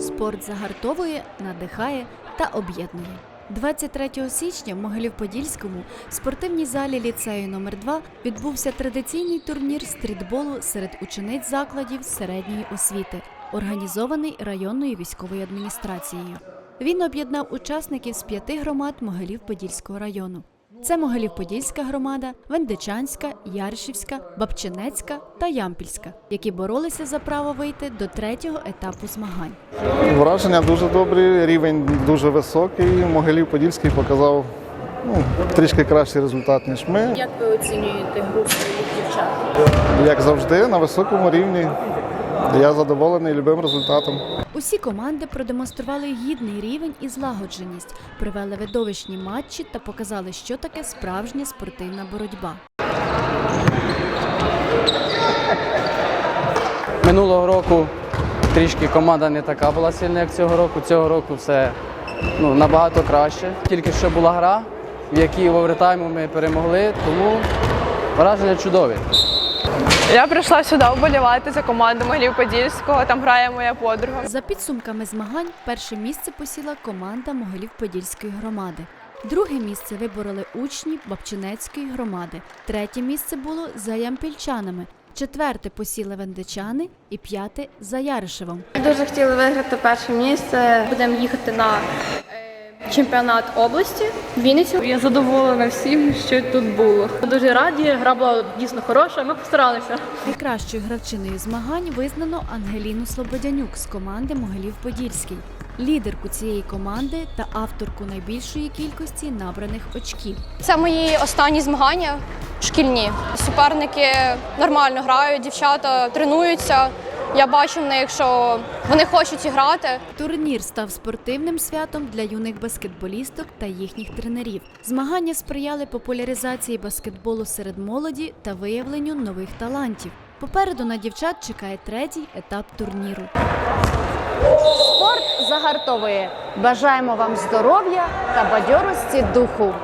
Спорт загартовує, надихає та об'єднує. 23 січня в Могилів-Подільському в спортивній залі ліцею номер 2 відбувся традиційний турнір стрітболу серед учениць закладів середньої освіти, організований районною військовою адміністрацією. Він об'єднав учасників з п'яти громад Могилів-Подільського району. Це Могилів-Подільська громада, Вендичанська, Яршівська, Бабчинецька та Ямпільська, які боролися за право вийти до третього етапу змагань. Враження дуже добрі, рівень дуже високий. Могилів Подільський показав ну, трішки кращий результат, ніж ми. Як ви оцінюєте гру своїх дівчат? Як завжди, на високому рівні. Я задоволений любим результатом. Усі команди продемонстрували гідний рівень і злагодженість, провели видовищні матчі та показали, що таке справжня спортивна боротьба. Минулого року трішки команда не така була сильна, як цього року. Цього року все ну, набагато краще. Тільки що була гра, в якій в овертайму ми перемогли, тому враження чудові. Я прийшла сюди вболівати за команду Могилів Подільського. Там грає моя подруга. За підсумками змагань, перше місце посіла команда Могилів-Подільської громади. Друге місце вибороли учні Бабчинецької громади. Третє місце було за ямпільчанами. Четверте посіли вендичани і п'яте за Яришевом. Дуже хотіли виграти перше місце. Будемо їхати на чемпіонат області в Вінницю. Я задоволена всім, що тут було. Дуже раді, гра була дійсно хороша. Ми постаралися. Найкращою гравчиною змагань визнано Ангеліну Слободянюк з команди Могилів-Подільський, лідерку цієї команди та авторку найбільшої кількості набраних очків. Це мої останні змагання шкільні. Суперники нормально грають, дівчата тренуються. Я бачу в них, що вони хочуть грати. Турнір став спортивним святом для юних баскетболісток та їхніх тренерів. Змагання сприяли популяризації баскетболу серед молоді та виявленню нових талантів. Попереду на дівчат чекає третій етап турніру. Спорт загартовує. Бажаємо вам здоров'я та бадьорості духу.